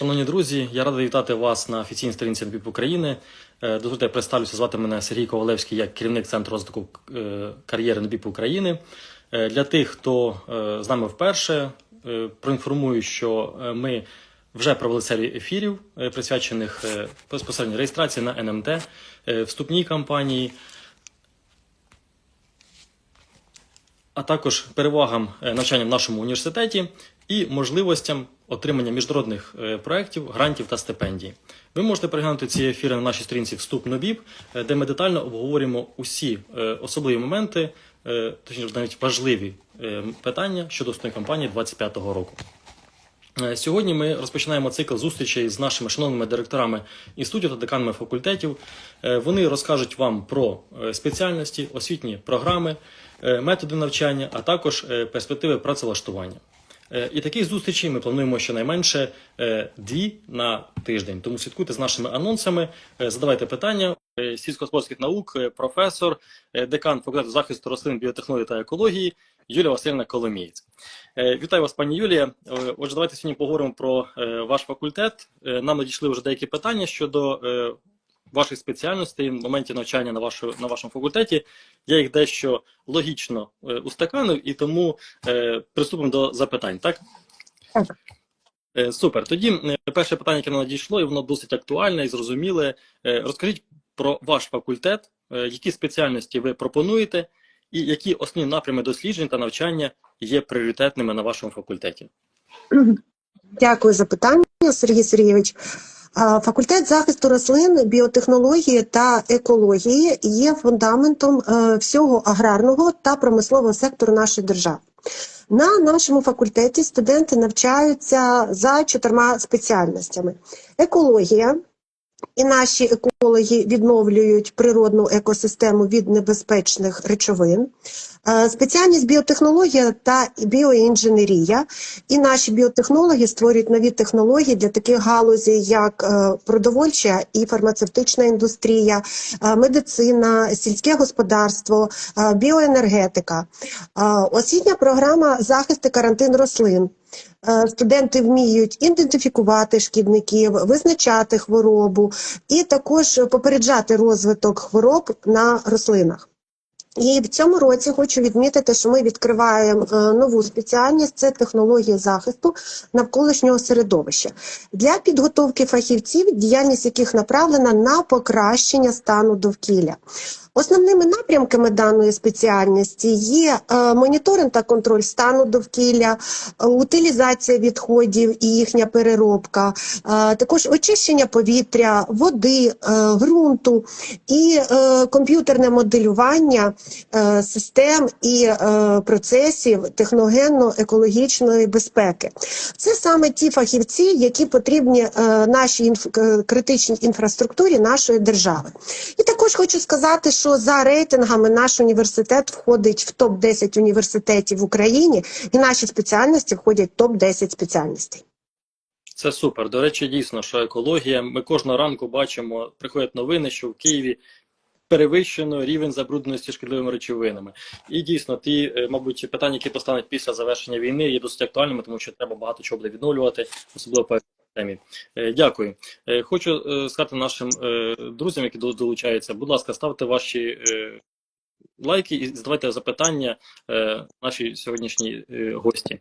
Шановні друзі, я радий вітати вас на офіційній сторінці НБІП України. Е, Дозвольте, я представлюся, звати мене Сергій Ковалевський, як керівник центру розвитку е, кар'єри НБІП України. Е, Для тих, хто з нами вперше, проінформую, що ми вже провели серію ефірів, присвячених безпосередньо реєстрації на НМТ, вступній кампанії, а також перевагам навчання в нашому університеті і можливостям отримання міжнародних е, проєктів, грантів та стипендій. Ви можете переглянути ці ефіри на нашій сторінці Вступ НОБІП, е, де ми детально обговорюємо усі е, особливі моменти, точніше навіть важливі питання щодо вступної кампанії 2025 року. Сьогодні ми розпочинаємо цикл зустрічей з нашими шановними директорами інститутів та деканами факультетів. Вони розкажуть вам про спеціальності, освітні програми, методи навчання, а також перспективи працевлаштування. Е, І таких зустрічей ми плануємо щонайменше е, дві на тиждень. Тому слідкуйте з нашими анонсами, е, задавайте питання. Сільськогосподарських наук, професор, декан факультету захисту рослин, біотехнології та екології Юлія Васильівна Коломієць. Вітаю вас, пані Юлія. Отже, давайте сьогодні поговоримо про ваш факультет. Нам надійшли вже деякі питання щодо ваших спеціальностей в моменті навчання на, вашу, на вашому факультеті. Я їх дещо логічно е, устаканив, і тому е, приступимо до запитань. Так? Так. Е, Супер. Тоді е, перше питання, яке надійшло, і воно досить актуальне і зрозуміле. Е, Розкажіть про ваш факультет, е, які спеціальності ви пропонуєте, і які основні напрями досліджень та навчання є пріоритетними на вашому факультеті. Дякую за питання, Сергій Сергійович. Факультет захисту рослин, біотехнології та екології є фундаментом е, всього аграрного та промислового сектору нашої держави. На нашому факультеті студенти навчаються за чотирма спеціальностями: екологія. І наші екологи відновлюють природну екосистему від небезпечних речовин. Е, Спеціальність біотехнологія та біоінженерія. І наші біотехнологи створюють нові технології для таких галузей, як е, продовольча і фармацевтична індустрія, е, медицина, сільське господарство, біоенергетика. Освітня програма захист і карантин рослин. Е, Студенти вміють ідентифікувати шкідників, визначати хворобу і також попереджати розвиток хвороб на рослинах. І в цьому році хочу відмітити, що ми відкриваємо е, нову спеціальність це технології захисту навколишнього середовища для підготовки фахівців, діяльність яких направлена на покращення стану довкілля. Основними напрямками даної спеціальності є е, моніторинг та контроль стану довкілля, е, утилізація відходів і їхня переробка, е, також очищення повітря, води, ґрунту і комп'ютерне моделювання систем і процесів техногенно-екологічної безпеки. Це саме ті фахівці, які потрібні нашій критичній інфраструктурі нашої держави. І також хочу сказати, що за рейтингами наш університет входить в топ 10 університетів в Україні, і наші спеціальності входять в топ 10 спеціальностей. Це супер. До речі, дійсно, що екологія. Ми кожного ранку бачимо, приходять новини, що в Києві перевищено рівень забрудненості шкідливими речовинами. І дійсно, ті, е, мабуть, питання, які постануть після завершення війни, є досить актуальними, тому що треба багато чого буде відновлювати, особливо по темі. Е, Дякую. Е, Хочу е, сказати нашим друзям, які долучаються, будь ласка, ставте ваші лайки і задавайте запитання нашій сьогоднішній гості.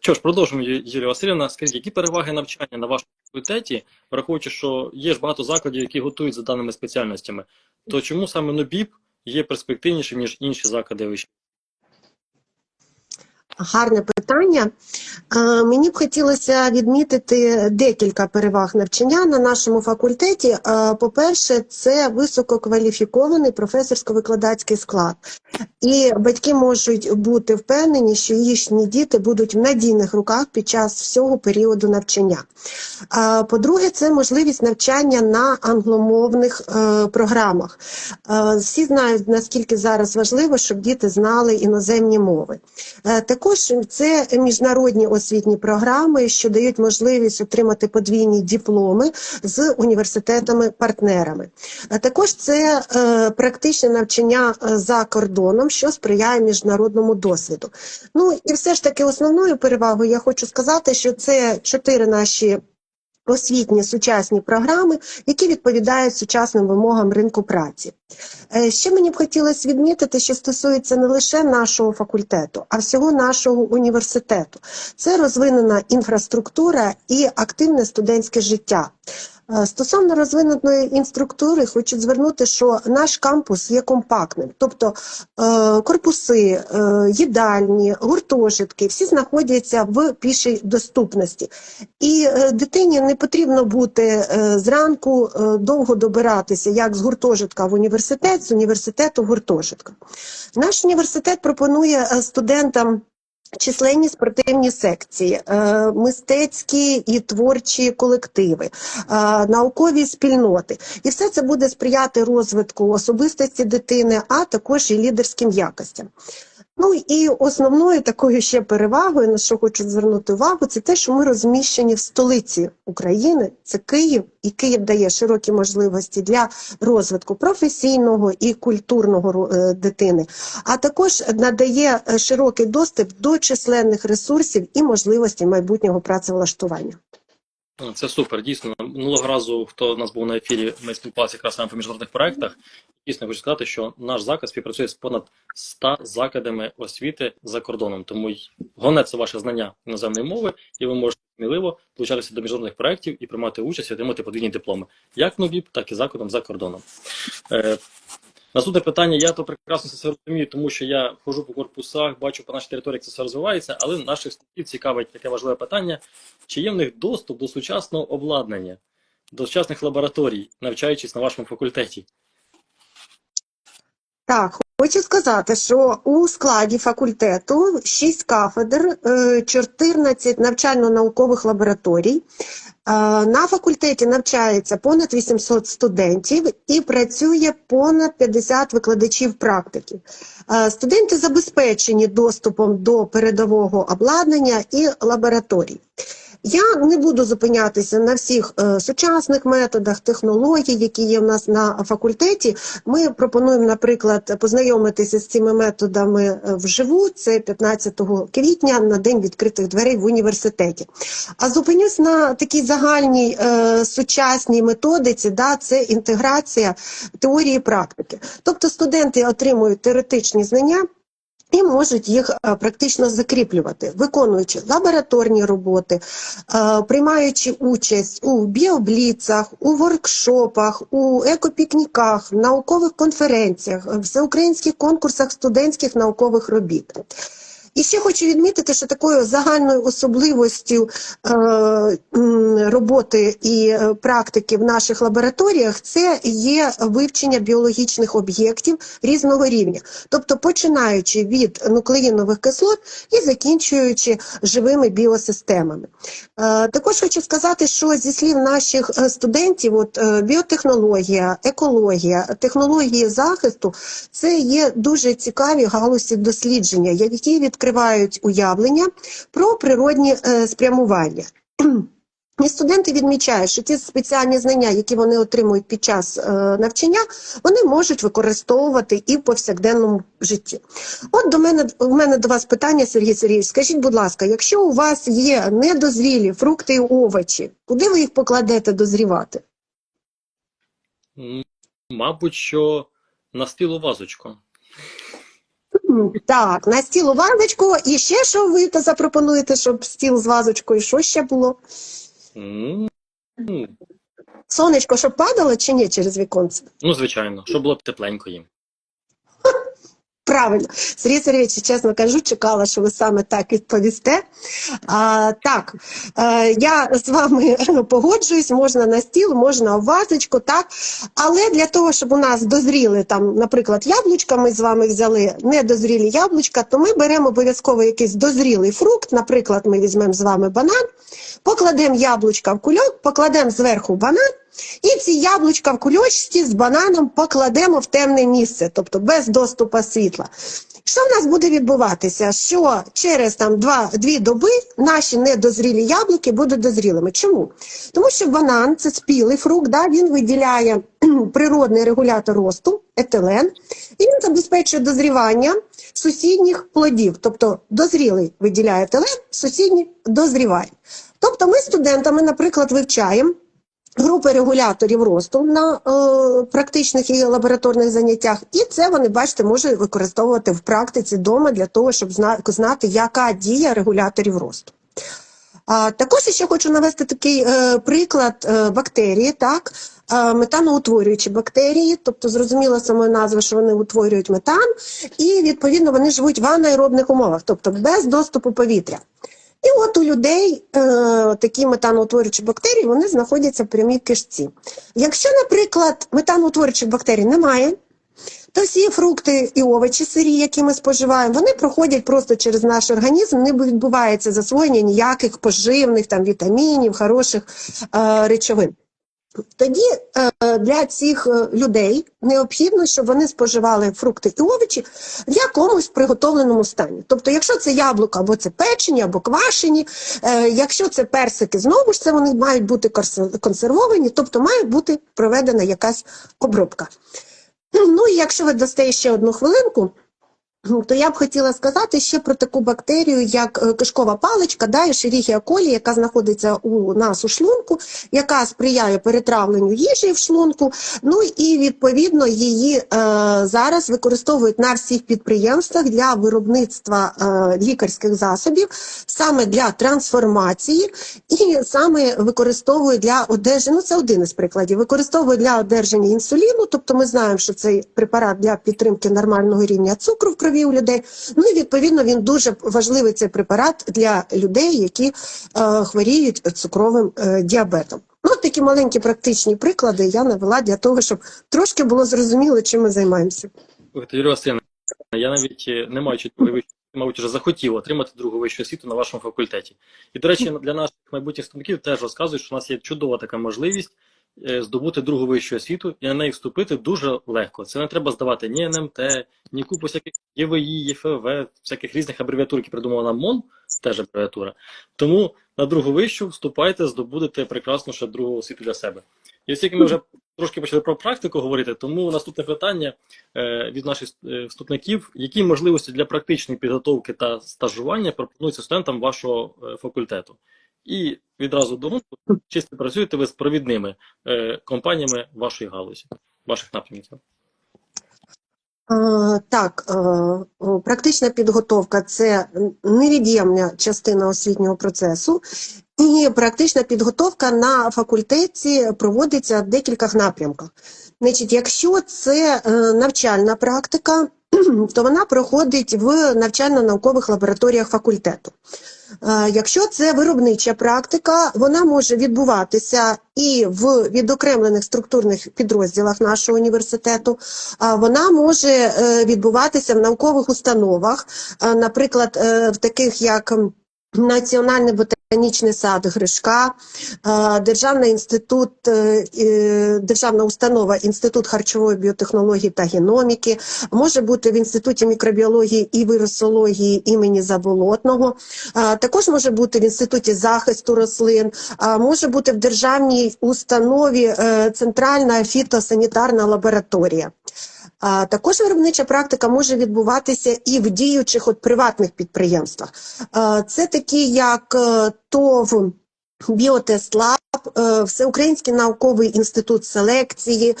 Що ж, продовжуємо, Юлія Васильівна. Скажіть, які переваги навчання на вашому факультеті, враховуючи, що є ж багато закладів, які готують за даними спеціальностями, то чому саме НОБІП є перспективнішим, ніж інші заклади вищої? Гарне питання. Е, Мені б хотілося відмітити декілька переваг навчання на нашому факультеті. Е, По-перше, це висококваліфікований професорсько-викладацький склад. І батьки можуть бути впевнені, що їхні діти будуть в надійних руках під час всього періоду навчання. Е, По-друге, це можливість навчання на англомовних програмах. Всі знають, наскільки зараз важливо, щоб діти знали іноземні мови. Е, Також це міжнародні освітні програми, що дають можливість отримати подвійні дипломи з університетами-партнерами. Також це е, практичне навчання е, за кордоном, що сприяє міжнародному досвіду. Ну і все ж таки основною перевагою я хочу сказати, що це чотири наші освітні сучасні програми, які відповідають сучасним вимогам ринку праці. Е, Ще мені б хотілося відмітити, що стосується не лише нашого факультету, а всього нашого університету. Це розвинена інфраструктура і активне студентське життя. Е, Стосовно розвиненої інструктури, хочу звернути, що наш кампус є компактним, тобто е, корпуси, е, їдальні, гуртожитки всі знаходяться в пішій доступності. І дитині не потрібно бути зранку довго добиратися, як з гуртожитка в університет, з університету в гуртожитка. Наш університет пропонує студентам. Численні спортивні секції, е, мистецькі і творчі колективи, е, наукові спільноти, і все це буде сприяти розвитку особистості дитини, а також і лідерським якостям. Ну і основною такою ще перевагою, на що хочу звернути увагу, це те, що ми розміщені в столиці України, це Київ, і Київ дає широкі можливості для розвитку професійного і культурного е, дитини, а також надає е, широкий доступ до численних ресурсів і можливостей майбутнього працевлаштування. Це супер. Дійсно, минулого разу, хто у нас був на ефірі, ми спілкувалися якраз саме по міжнародних проектах. Дійсно, хочу сказати, що наш заклад співпрацює з понад 100 закладами освіти за кордоном. Тому головне це ваше знання іноземної мови, і ви можете сміливо долучатися до міжнародних проєктів і приймати участь і отримати подвійні дипломи, як нові, так і закладом за кордоном. Наступне питання, я то прекрасно це розумію, тому що я ходжу по корпусах, бачу по нашій території, як це все розвивається, але наших студентів цікавить таке важливе питання: чи є в них доступ до сучасного обладнання, до сучасних лабораторій, навчаючись на вашому факультеті? Так, хочу сказати, що у складі факультету 6 кафедр, е, 14 навчально-наукових лабораторій. Е, На факультеті навчається понад 800 студентів і працює понад 50 викладачів практики. Е, Студенти забезпечені доступом до передового обладнання і лабораторій. Я не буду зупинятися на всіх е, сучасних методах, технологій, які є в нас на факультеті. Ми пропонуємо, наприклад, познайомитися з цими методами е, вживу. Це 15 квітня на день відкритих дверей в університеті. А зупинюсь на такій загальній е, сучасній методиці, да, це інтеграція теорії і практики. Тобто студенти отримують теоретичні знання. І можуть їх е, практично закріплювати, виконуючи лабораторні роботи, е, приймаючи участь у біобліцах, у воркшопах, у екопікніках, наукових конференціях, всеукраїнських конкурсах студентських наукових робіт. І ще хочу відмітити, що такою загальною особливостю е, роботи і е, практики в наших лабораторіях це є вивчення біологічних об'єктів різного рівня, тобто починаючи від нуклеїнових кислот і закінчуючи живими біосистемами. Е, також хочу сказати, що зі слів наших студентів, от біотехнологія, екологія, технології захисту це є дуже цікаві галузі дослідження, які відкривають уявлення про природні е, спрямування. І студенти відмічають, що ті спеціальні знання, які вони отримують під час е, навчання, вони можуть використовувати і в повсякденному житті. От до мене у мене до вас питання, Сергій Сергійович. Скажіть, будь ласка, якщо у вас є недозрілі фрукти і овочі, куди ви їх покладете дозрівати? Мабуть, що на стілу вазочку. Так, на стіл у вазочку, і ще що ви то запропонуєте, щоб стіл з вазочкою, що ще було? М, м, Сонечко, щоб падало чи ні через віконце? Ну, звичайно, щоб було тепленько їм. Правильно, Сергій Сергійович, чесно кажу, чекала, що ви саме так відповісте. А, так, е, я з вами погоджуюсь, можна на стіл, можна в вазочку, так. Але для того, щоб у нас дозріли там, наприклад, яблучка, ми з вами взяли недозрілі яблучка, то ми беремо обов'язково якийсь дозрілий фрукт. Наприклад, ми візьмемо з вами банан, покладемо яблучка в кульок, покладемо зверху банан. І ці яблучка в кульочці з бананом покладемо в темне місце, тобто без доступу світла. Що в нас буде відбуватися? Що через там два, дві доби наші недозрілі яблуки будуть дозрілими. Чому? Тому що банан це спілий фрукт, да, він виділяє природний регулятор росту, етилен, і він забезпечує дозрівання сусідніх плодів. Тобто дозрілий виділяє етилен, сусідній дозріває. Тобто ми студентами, наприклад, вивчаємо групи регуляторів росту на е, практичних і лабораторних заняттях, і це вони, бачите, можуть використовувати в практиці вдома для того, щоб знати, яка дія регуляторів росту. А, також ще хочу навести такий е, приклад е, бактерії, так, е, метаноутворюючі бактерії, тобто зрозуміло самої назви, що вони утворюють метан, і відповідно вони живуть в анаеробних умовах, тобто без доступу повітря. І от у людей е, такі метаноутворюючі бактерії вони знаходяться в прямій кишці. Якщо, наприклад, метаноутворюючих бактерій немає, то всі фрукти і овочі сирі, які ми споживаємо, вони проходять просто через наш організм, не відбувається засвоєння ніяких поживних там вітамінів, хороших е, речовин. Тоді е, для цих е, людей необхідно, щоб вони споживали фрукти і овочі в якомусь приготовленому стані. Тобто, якщо це яблуко, або це печені, або квашені, е, якщо це персики, знову ж це вони мають бути консервовані, тобто має бути проведена якась обробка. Ну і якщо ви дасте ще одну хвилинку, то я б хотіла сказати ще про таку бактерію, як е, кишкова паличка, да, Escherichia coli, яка знаходиться у нас у шлунку, яка сприяє перетравленню їжі в шлунку. Ну і відповідно її е, зараз використовують на всіх підприємствах для виробництва е, лікарських засобів, саме для трансформації, і саме використовують для одержання. Ну це один із прикладів. Використовують для одержання інсуліну, тобто ми знаємо, що цей препарат для підтримки нормального рівня цукру в крові у людей. Ну і відповідно він дуже важливий цей препарат для людей, які е, хворіють цукровим е, діабетом. Ну, такі маленькі практичні приклади я навела для того, щоб трошки було зрозуміло, чим ми займаємося. Юрій Васильовна, я навіть е, не маючи вищої мабуть, вже захотів отримати другу вищу освіту на вашому факультеті. І, до речі, для наших майбутніх студентів теж розказують, що у нас є чудова така можливість здобути другу вищу освіту і на неї вступити дуже легко. Це не треба здавати ні НМТ, ні купу всяких ЄВІ, ЄФВ, всяких різних абревіатур, які придумала МОН, теж абревіатура. Тому на другу вищу вступайте, здобудете прекрасну ще другу освіту для себе. І оскільки ми вже трошки почали про практику говорити, тому наступне питання е, від наших е, вступників: які можливості для практичної підготовки та стажування пропонуються студентам вашого е, факультету? І відразу думку, чи співпрацюєте ви з провідними е, компаніями вашої галузі, ваших напрямків? Е, Так, е, практична підготовка це невід'ємна частина освітнього процесу, і практична підготовка на факультеті проводиться в декількох напрямках. Значить, якщо це навчальна практика, то вона проходить в навчально-наукових лабораторіях факультету. Е, Якщо це виробнича практика, вона може відбуватися і в відокремлених структурних підрозділах нашого університету. Вона може е, відбуватися в наукових установах, е, наприклад, в таких як Національний ботанічний сад Гришка, е, Державний інститут, е, державна установа Інститут харчової біотехнології та геноміки, може бути в Інституті мікробіології і вірусології імені Заболотного, е, також може бути в Інституті захисту рослин, може бути в державній установі Центральна фітосанітарна лабораторія. Також виробнича практика може відбуватися і в діючих от приватних підприємствах. Це такі, як е, ТОВ Біотестлаб, е, Всеукраїнський науковий інститут селекції,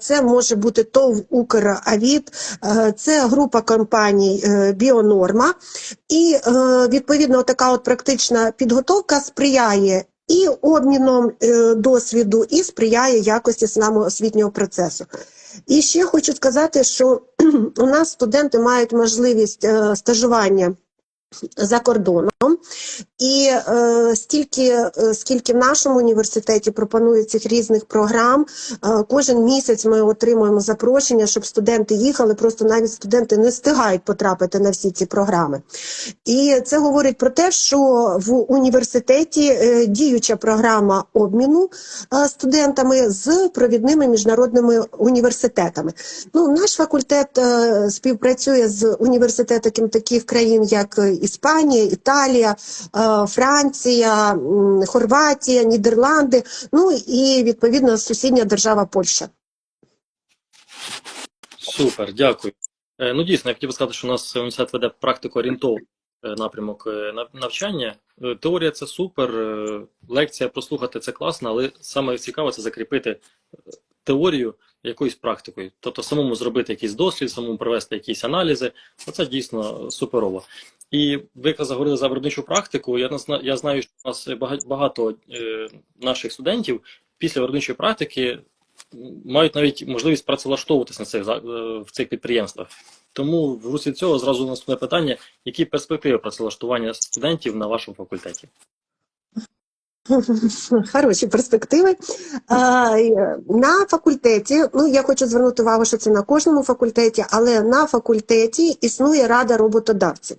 це може бути ТОВ Укравіт, е, це група компаній е, Біонорма. І відповідно така от практична підготовка сприяє і обміном досвіду, і сприяє якості самого освітнього процесу. І ще хочу сказати, що у нас студенти мають можливість е, стажування за кордоном, і е, стільки, е, скільки в нашому університеті пропонують цих різних програм, е, кожен місяць ми отримуємо запрошення, щоб студенти їхали. Просто навіть студенти не встигають потрапити на всі ці програми. І це говорить про те, що в університеті е, діюча програма обміну е, студентами з провідними міжнародними університетами. Ну, наш факультет е, співпрацює з університетами таких країн, як Іспанія, Італія, е, Франція, Хорватія, Нідерланди, ну і відповідно сусідня держава Польща. Супер, дякую. Е, ну дійсно, я хотів би сказати, що у нас університет веде практику орієнтовну е, напрямок е, навчання. Е, Теорія це супер, е, лекція прослухати це класно, але саме цікаво це закріпити е, теорію якоюсь практикою. Тобто самому зробити якийсь дослід, самому провести якісь аналізи. Оце дійсно суперово. І ви заговорили за виробничу практику. Я, я знаю, що у нас багато е, наших студентів після виробничої практики мають навіть можливість працевлаштовуватися на цих, е, в цих підприємствах. Тому в руслі цього зразу наступне питання: які перспективи працевлаштування студентів на вашому факультеті? Хороші перспективи. Е, На факультеті, ну я хочу звернути увагу, що це на кожному факультеті, але на факультеті існує рада роботодавців.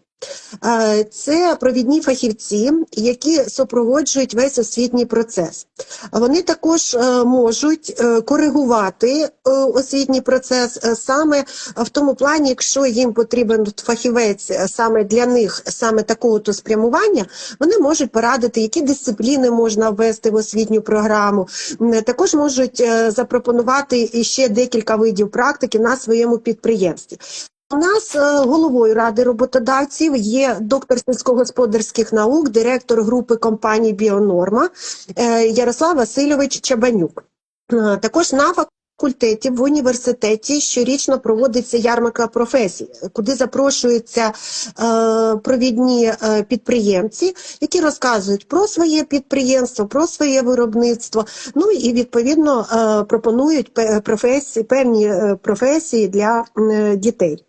Це провідні фахівці, які супроводжують весь освітній процес. Вони також е, можуть е, коригувати е, освітній процес саме в тому плані, якщо їм потрібен фахівець саме для них, саме такого то спрямування, вони можуть порадити, які дисципліни можна ввести в освітню програму. Також можуть запропонувати іще декілька видів практики на своєму підприємстві. У нас е, головою ради роботодавців є доктор сільськогосподарських наук, директор групи компаній Біонорма е, Ярослав Васильович Чабанюк. Е, Також на факультеті в університеті щорічно проводиться ярмарка професій, куди запрошуються провідні підприємці, які розказують про своє підприємство, про своє виробництво. Ну і відповідно пропонують професії, певні професії для дітей.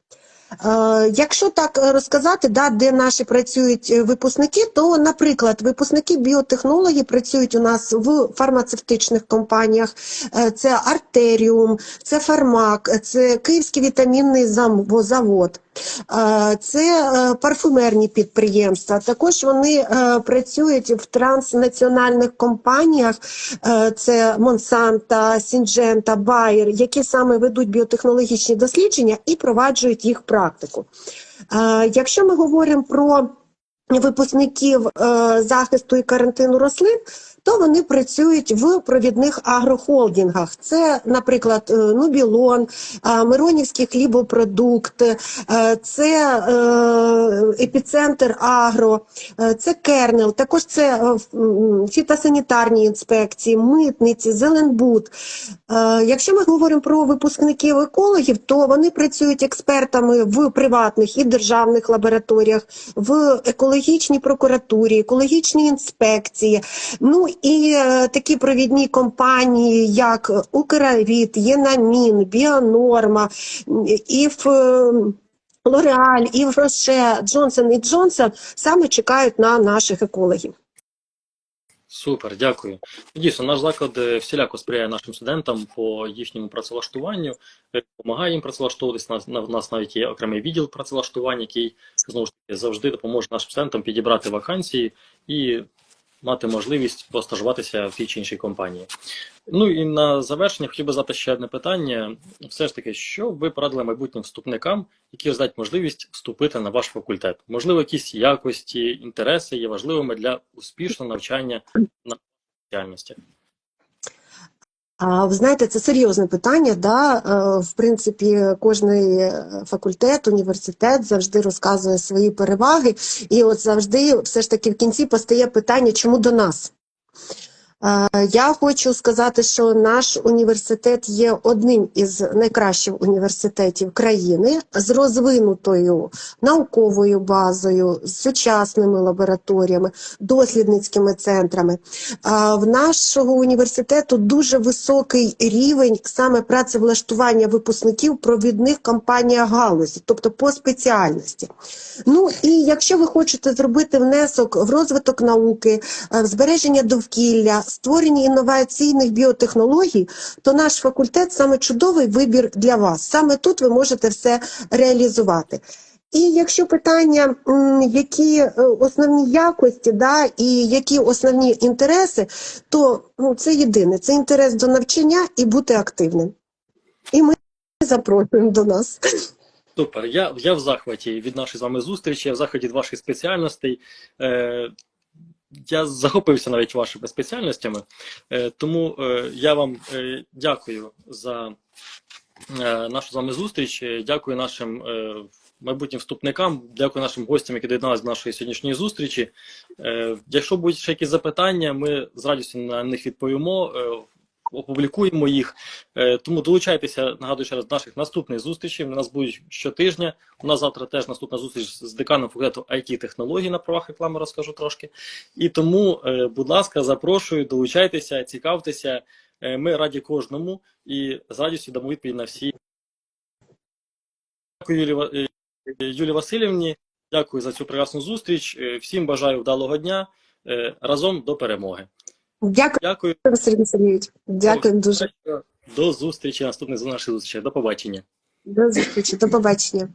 Е, Якщо так розказати, да, де наші працюють е, випускники, то, наприклад, випускники біотехнології працюють у нас в фармацевтичних компаніях. Е, Це Артеріум, це Фармак, це Київський вітамінний завод. Це е, парфумерні підприємства. Також вони е, працюють в транснаціональних компаніях. Е, Це Монсанта, Сінджента, Байер, які саме ведуть біотехнологічні дослідження і проваджують їх практику. Якщо ми говоримо про випускників захисту і карантину рослин, то вони працюють в провідних агрохолдингах. Це, наприклад, е, Нубілон, е, Миронівський хлібопродукт, е, це епіцентр Агро, це Кернел, також це фітосанітарні інспекції, митниці, Зеленбуд. Якщо ми говоримо про випускників екологів, то вони працюють експертами в приватних і державних лабораторіях, в екологічній прокуратурі, екологічній інспекції. Ну і е, такі провідні компанії, як Укравіт, Єнамін, Біонорма, Іф. е, Лореаль, Ів Джонсон і Джонсон саме чекають на наших екологів. Супер, дякую. Дійсно, наш заклад е, всіляко сприяє нашим студентам по їхньому працевлаштуванню, допомагає їм працевлаштовуватись. Нас, у нас навіть є окремий відділ працевлаштування, який знову ж таки завжди допоможе нашим студентам підібрати вакансії і мати можливість постажуватися в тій чи іншій компанії. Ну і на завершення хотів би задати ще одне питання. Все ж таки, що ви порадили майбутнім вступникам, які роздають можливість вступити на ваш факультет? Можливо, якісь якості, інтереси є важливими для успішного навчання на спеціальностях? А ви знаєте, це серйозне питання. Да? Е, В принципі, кожний е, факультет, університет завжди розказує свої переваги, і от завжди, все ж таки, в кінці постає питання, чому до нас? Е, Я хочу сказати, що наш університет є одним із найкращих університетів країни з розвинутою науковою базою, з сучасними лабораторіями, дослідницькими центрами. В нашого університету дуже високий рівень саме працевлаштування випускників провідних компаніях галузі, тобто по спеціальності. Ну і якщо ви хочете зробити внесок в розвиток науки, е, в збереження довкілля, створення інноваційних біотехнологій, то наш факультет саме чудовий вибір для вас. Саме тут ви можете все реалізувати. І якщо питання, які е, основні якості, да, і які основні інтереси, то ну, це єдине, це інтерес до навчання і бути активним. І ми запрошуємо до нас. Супер. Я, я в захваті від нашої з вами зустрічі, я в захваті від ваших спеціальностей. Е, я захопився навіть вашими спеціальностями, е, тому е, я вам е, дякую за нашу з вами зустріч. Дякую нашим майбутнім вступникам, дякую нашим гостям, які доєдналися до нашої сьогоднішньої зустрічі. Якщо будуть ще якісь запитання, ми з радістю на них відповімо, опублікуємо їх. Е, Тому долучайтеся, нагадую до наших наступних зустрічей. У нас будуть щотижня. У нас завтра теж наступна зустріч з деканом факультету it технологій на правах реклами розкажу трошки. І тому, е, будь ласка, запрошую, долучайтеся, цікавтеся. Е, Ми раді кожному і з радістю дамо відповідь на всі. Дякую, Юлі, Васильівні. Дякую за цю прекрасну зустріч. Всім бажаю вдалого дня. Разом до перемоги. Дякую, Дякую. Сергій Сергійович. Дякую дуже. До зустрічі. Наступних наших зустрічей. До побачення. До зустрічі. До побачення.